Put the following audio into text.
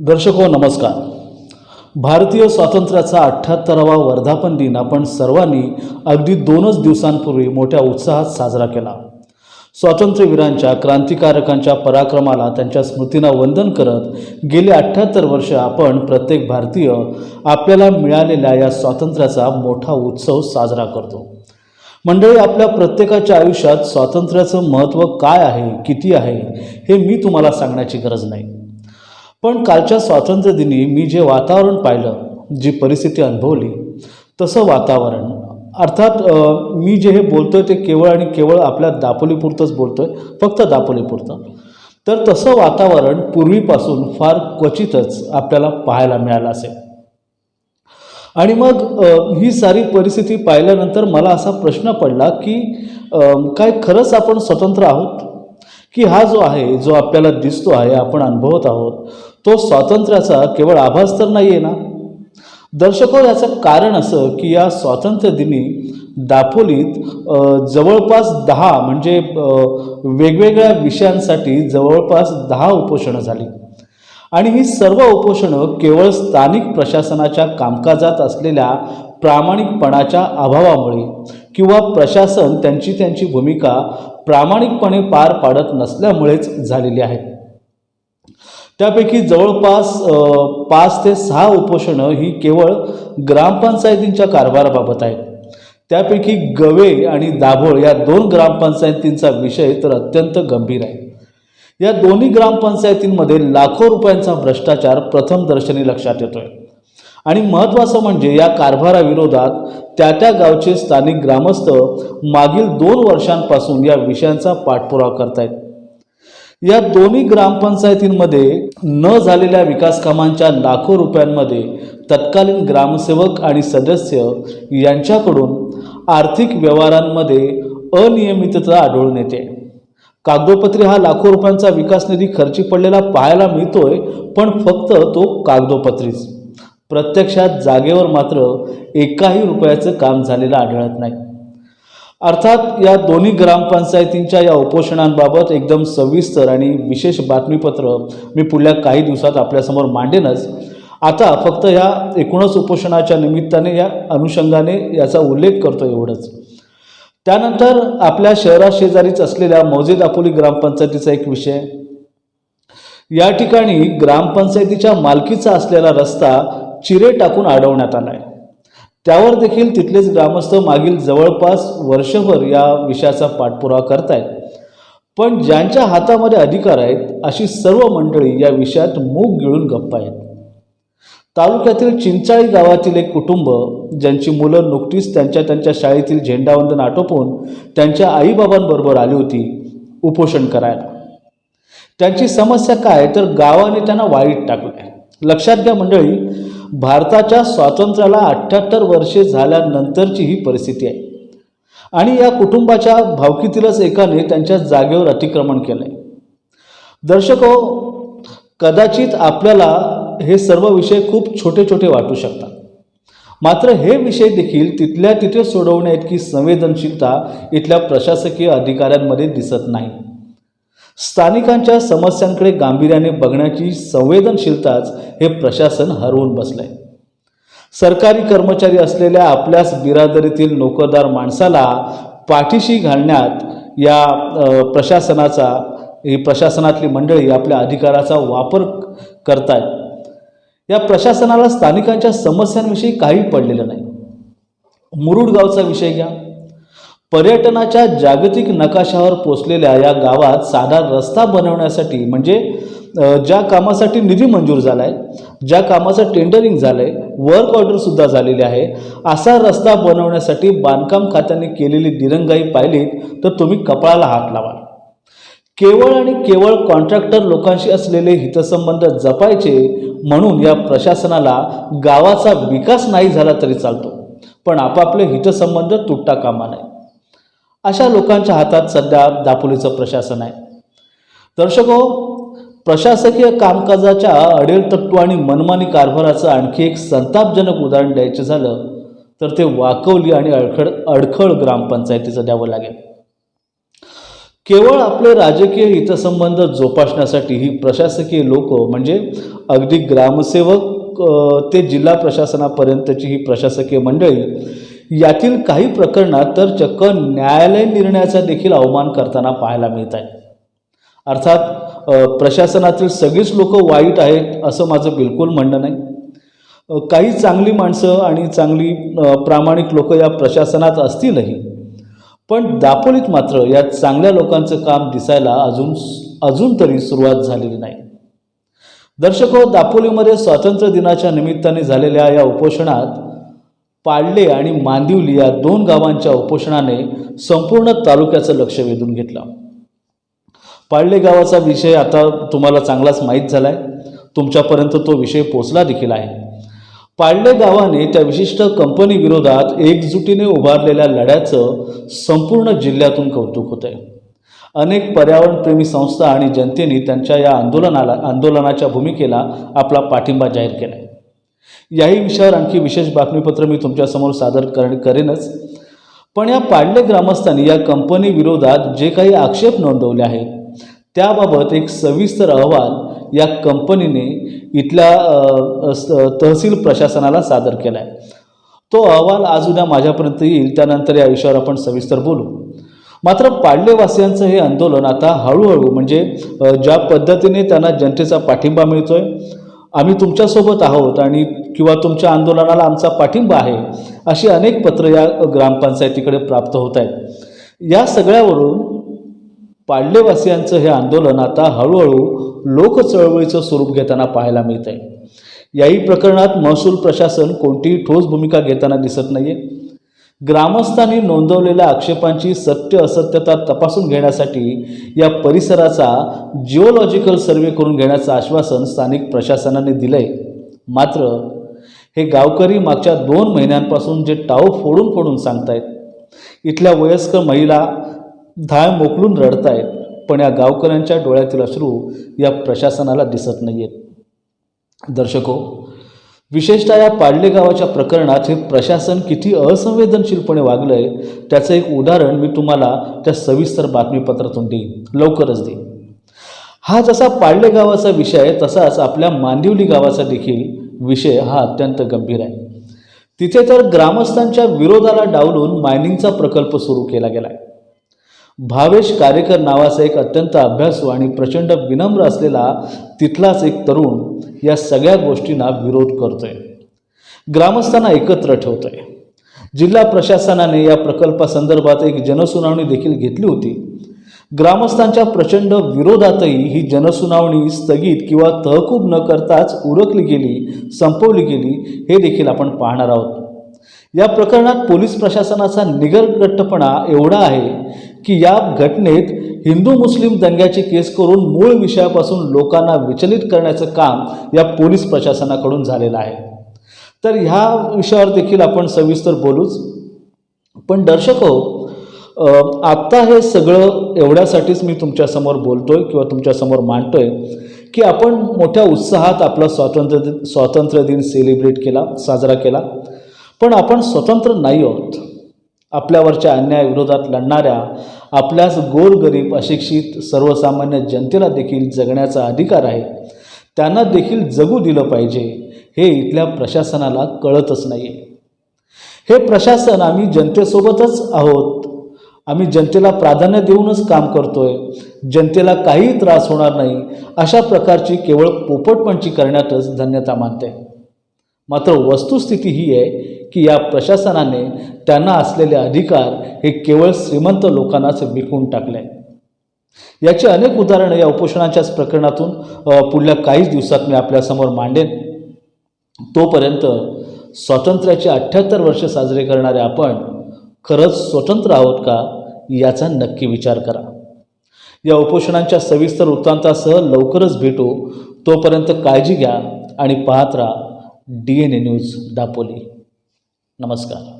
दर्शको नमस्कार. भारतीय स्वातंत्र्याचा अठ्ठ्याहत्तरावा वर्धापन दिन आपण सर्वांनी अगदी दोनच दिवसांपूर्वी मोठ्या उत्साहात साजरा केला. स्वातंत्र्यवीरांच्या क्रांतिकारकांच्या पराक्रमाला त्यांच्या स्मृतींना वंदन करत गेले अठ्ठ्याहत्तर वर्ष आपण प्रत्येक भारतीय आपल्याला मिळालेल्या या स्वातंत्र्याचा मोठा उत्सव साजरा करतो. मंडळी आपल्या प्रत्येकाच्या आयुष्यात स्वातंत्र्याचं महत्त्व काय आहे किती आहे हे मी तुम्हाला सांगण्याची गरज नाही. पण कालच्या स्वातंत्र्यदिनी मी जे वातावरण पाहिलं जी परिस्थिती अनुभवली तसं वातावरण. अर्थात मी जे हे बोलतोय ते केवळ आणि केवळ आपल्या दापोलीपुरतंच बोलतोय फक्त दापोलीपुरतं. तर तसं वातावरण पूर्वीपासून फार क्वचितच आपल्याला पाहायला मिळालं असेल. आणि मग ही सारी परिस्थिती पाहिल्यानंतर मला असा प्रश्न पडला की काय खरंच आपण स्वतंत्र आहोत? की हा जो आहे जो आपल्याला दिसतो आहे आपण अनुभवत आहोत तो स्वातंत्र्याचा केवळ आभास तर नाही आहे ना? दर्शको याचं कारण असं की या स्वातंत्र्य दिनी दापोलीत जवळपास दहा म्हणजे वेगवेगळ्या विषयांसाठी जवळपास दहा उपोषणं झाली. आणि ही सर्व उपोषणं केवळ स्थानिक प्रशासनाच्या कामकाजात असलेल्या प्रामाणिकपणाच्या अभावामुळे किंवा प्रशासन त्यांची त्यांची भूमिका प्रामाणिकपणे पार पाडत नसल्यामुळेच झालेली आहेत त्यापैकी जवळपास पाच ते सहा उपोषणं ही केवळ ग्रामपंचायतींच्या कारभाराबाबत आहेत. त्यापैकी गवे आणि दाभोळ या दोन ग्रामपंचायतींचा विषय तर अत्यंत गंभीर आहे. या दोन्ही ग्रामपंचायतींमध्ये लाखो रुपयांचा भ्रष्टाचार प्रथम दर्शनी लक्षात येतोय. आणि महत्त्वाचं म्हणजे या कारभाराविरोधात त्या त्या गावचे स्थानिक ग्रामस्थ मागील दोन वर्षांपासून या विषयांचा पाठपुरावा करतायत. या दोन्ही ग्रामपंचायतींमध्ये न झालेल्या विकास कामांच्या लाखो रुपयांमध्ये तत्कालीन ग्रामसेवक आणि सदस्य यांच्याकडून आर्थिक व्यवहारांमध्ये अनियमितता आढळून येते. कागदोपत्री हा लाखो रुपयांचा विकास निधी खर्ची पडलेला पाहायला मिळतोय पण फक्त तो कागदोपत्रीच. प्रत्यक्षात जागेवर मात्र एकाही रुपयाचं काम झालेलं आढळत नाही. अर्थात या दोन्ही ग्रामपंचायतींच्या या उपोषणांबाबत एकदम सविस्तर आणि विशेष बातमीपत्र मी पुढल्या काही दिवसात आपल्यासमोर मांडेनच. आता फक्त या एकूणच उपोषणाच्या निमित्ताने या अनुषंगाने याचा उल्लेख करतो एवढंच. त्यानंतर आपल्या शहरा शेजारीच असलेल्या मौजे दापोली ग्रामपंचायतीचा एक विषय. या ठिकाणी ग्रामपंचायतीच्या मालकीचा असलेला रस्ता चिरे टाकून अडवण्यात आला आहे त्यावर देखील तिथलेच ग्रामस्थ मागील जवळपास वर्षभर या विषयाचा पाठपुरावा करतायत. पण ज्यांच्या हातामध्ये अधिकार आहेत अशी सर्व मंडळी या विषयात मूग गिळून गप्प आहेत तालुक्यातील चिंचाळी गावातील एक कुटुंब ज्यांची मुलं नुकतीच त्यांच्या त्यांच्या शाळेतील झेंडावंदन आटोपून त्यांच्या आईबाबांबरोबर आली होती उपोषण करायला. त्यांची समस्या काय? तर गावाने त्यांना वाईट टाकलंय. लक्षात घ्या मंडळी भारताच्या स्वातंत्र्याला अठ्ठ्याहत्तर वर्षे झाल्यानंतरची ही परिस्थिती आहे. आणि या कुटुंबाच्या भावकीतीलच एकाने त्यांच्या जागेवर अतिक्रमण केलंय. दर्शको कदाचित आपल्याला हे सर्व विषय खूप छोटे छोटे वाटू शकतात. मात्र हे विषय देखील तिथल्या तिथे सोडवण्याइतकी संवेदनशीलता इथल्या प्रशासकीय अधिकाऱ्यांमध्ये दिसत नाही. स्थानिकांच्या समस्यांकडे गांभीर्याने बघण्याची संवेदनशीलताच हे प्रशासन हरवून बसलंय. सरकारी कर्मचारी असलेल्या आपल्याच बिरादरीतील नोकरदार माणसाला पाठीशी घालण्यात या प्रशासनाचा ही प्रशासनातली मंडळी आपल्या अधिकाराचा वापर करतात या प्रशासनाला स्थानिकांच्या समस्यांविषयी काही पडलेलं नाही. मुरुडगावचा विषय घ्या. पर्यटनाच्या जागतिक नकाशावर पोचलेल्या या गावात साधा रस्ता बनवण्यासाठी म्हणजे ज्या कामासाठी निधी मंजूर झाला आहे ज्या कामाचं टेंडरिंग झालं आहे वर्क ऑर्डरसुद्धा झालेली आहे असा रस्ता बनवण्यासाठी बांधकाम खात्याने केलेली दिरंगाई पाहिलीत तर तुम्ही कपाळाला हात लावाल केवळ आणि केवळ कॉन्ट्रॅक्टर लोकांशी असलेले हितसंबंध जपायचे म्हणून या प्रशासनाला गावाचा विकास नाही झाला तरी चालतो. पण आपापले हितसंबंध तुटता कामा नये. अशा लोकांच्या हातात सध्या दापोलीचं प्रशासन आहे. दर्शको प्रशासकीय कामकाजाच्या अडेल तत्व आणि मनमानी कारभाराचं आणखी एक संतापजनक उदाहरण द्यायचं झालं तर ते वाकवली आणि अडखड अडखळ ग्रामपंचायतीचं द्यावं लागेल. केवळ आपले राजकीय हितसंबंध जोपासण्यासाठी ही प्रशासकीय लोक म्हणजे अगदी ग्रामसेवक ते जिल्हा प्रशासनापर्यंतची ही प्रशासकीय मंडळी यातील काही प्रकरणात तर चक्क न्यायालय निर्णयाचा देखील अवमान करताना पाहायला मिळत आहे. अर्थात प्रशासनातील सगळीच लोक वाईट आहेत असं माझं बिलकुल म्हणणं नाही. काही चांगली माणसं आणि चांगली प्रामाणिक लोक या प्रशासनात असतीलही. पण दापोलीत मात्र या चांगल्या लोकांचं काम दिसायला अजून अजून तरी सुरुवात झालेली नाही. दर्शक हो, दापोलीमध्ये स्वातंत्र्य दिनाच्या निमित्ताने झालेल्या या उपोषणात पाडले आणि मांदिवली या दोन गावांच्या उपोषणाने संपूर्ण तालुक्याचं लक्ष वेधून घेतलं. पाडले गावाचा विषय आता तुम्हाला चांगलाच माहीत झाला आहे तुमच्यापर्यंत तो विषय पोचला देखील आहे. पाडले गावाने त्या विशिष्ट कंपनी विरोधात एकजुटीने उभारलेल्या लढ्याचं संपूर्ण जिल्ह्यातून कौतुक होतं आहे अनेक पर्यावरणप्रेमी संस्था आणि जनतेने त्यांच्या या आंदोलनाला आंदोलनाच्या भूमिकेला आपला पाठिंबा जाहीर केला आहे याही विषयावर आणखी विशेष बातमीपत्र मी तुमच्यासमोर सादर कर करेनच. पण या पाडले ग्रामस्थांनी या कंपनी विरोधात जे काही आक्षेप नोंदवले आहेत त्याबाबत एक सविस्तर अहवाल या कंपनीने इथल्या तहसील प्रशासनाला सादर केला आहे तो अहवाल आज उद्या माझ्यापर्यंत येईल त्यानंतर या विषयावर आपण सविस्तर बोलू. मात्र पाडलेवासियांचं हे आंदोलन आता हळूहळू म्हणजे ज्या पद्धतीने त्यांना जनतेचा पाठिंबा मिळतोय आम्ही तुमच्यासोबत आहोत आणि किंवा तुमच्या आंदोलनाला आमचा पाठिंबा आहे अशी अनेक पत्र या ग्रामपंचायतीकडे प्राप्त होत आहेत. या सगळ्यावरून पाडलेवासियांचं हे आंदोलन आता हळूहळू लोकचळवळीचं स्वरूप घेताना पाहायला मिळत आहे याही प्रकरणात महसूल प्रशासन कोणतीही ठोस भूमिका घेताना दिसत नाही आहे ग्रामस्थांनी नोंदवलेल्या आक्षेपांची सत्य असत्यता तपासून घेण्यासाठी या परिसराचा जिओलॉजिकल सर्वे करून घेण्याचं आश्वासन स्थानिक प्रशासनाने दिलंय. मात्र हे गावकरी मागच्या दोन महिन्यांपासून जे टाव फोडून फोडून सांगतायत इथल्या वयस्कर महिला धाय मोकलून रडतायत पण या गावकऱ्यांच्या डोळ्यातील अश्रू या प्रशासनाला दिसत नाही आहेत दर्शको विशेषतः या पाडले गावाच्या प्रकरणात हे प्रशासन किती असंवेदनशीलपणे वागलंय त्याचं एक उदाहरण मी तुम्हाला त्या सविस्तर बातमीपत्रातून देईन. लवकरच देईन. हा जसा पाडले गावाचा विषय आहे तसाच आपल्या मांदिवली गावाचा देखील विषय हा अत्यंत गंभीर आहे. तिथे तर ग्रामस्थांच्या विरोधाला डावलून मायनिंगचा प्रकल्प सुरू केला गेला आहे भावेश कार्यकर नावाचा एक अत्यंत अभ्यासू आणि प्रचंड विनम्र असलेला तिथलाच एक तरुण या सगळ्या गोष्टींना विरोध करतोय. ग्रामस्थांना एकत्र ठेवतोय. जिल्हा प्रशासनाने या प्रकल्पासंदर्भात एक जनसुनावणी देखील घेतली होती. ग्रामस्थांच्या प्रचंड विरोधातही ही जनसुनावणी स्थगित किंवा तहकूब न करताच उरकली गेली संपवली गेली हे देखील आपण पाहणार आहोत. या प्रकरणात पोलीस प्रशासनाचा निगरगट्टपणा एवढा आहे की या घटनेत हिंदू मुस्लिम दंग्याची केस करून मूळ विषयापासून लोकांना विचलित करण्याचं काम या पोलीस प्रशासनाकडून झालेलं आहे. तर ह्या विषयावर देखील आपण सविस्तर बोलूच. पण दर्शक हो आत्ता हे सगळं एवढ्यासाठीच मी तुमच्यासमोर बोलतोय किंवा तुमच्यासमोर मांडतोय की आपण मोठ्या उत्साहात आपला स्वातंत्र्य दिन स्वातंत्र्य दिन सेलिब्रेट केला साजरा केला. पण आपण स्वतंत्र नाही आहोत. आपल्यावरच्या अन्यायाविरोधात लढणाऱ्या आपल्याच गोरगरीब अशिक्षित सर्वसामान्य जनतेला देखील जगण्याचा अधिकार आहे. त्यांना देखील जगू दिलं पाहिजे. हे इथल्या प्रशासनाला कळतच नाही हे प्रशासन आम्ही जनतेसोबतच आहोत. आम्ही जनतेला प्राधान्य देऊनच काम करतोय. जनतेला काही त्रास होणार नाही. अशा प्रकारची केवळ पोपटपंची करण्यातच धन्यता मानते. मात्र वस्तुस्थिती ही आहे की या प्रशासनाने त्यांना असलेले अधिकार हे केवळ श्रीमंत लोकांनाच विकून टाकले. याची अनेक उदाहरणं या उपोषणाच्याच प्रकरणातून पुढल्या काहीच दिवसात मी आपल्यासमोर मांडेन. तोपर्यंत स्वातंत्र्याचे अठ्ठ्याहत्तर वर्ष साजरे करणारे आपण खरंच स्वतंत्र आहोत का याचा नक्की विचार करा. या उपोषणांच्या सविस्तर वृत्तांतासह लवकरच भेटू. तोपर्यंत काळजी घ्या आणि पाहत राहा. D N A news Dapoli. नमस्कार.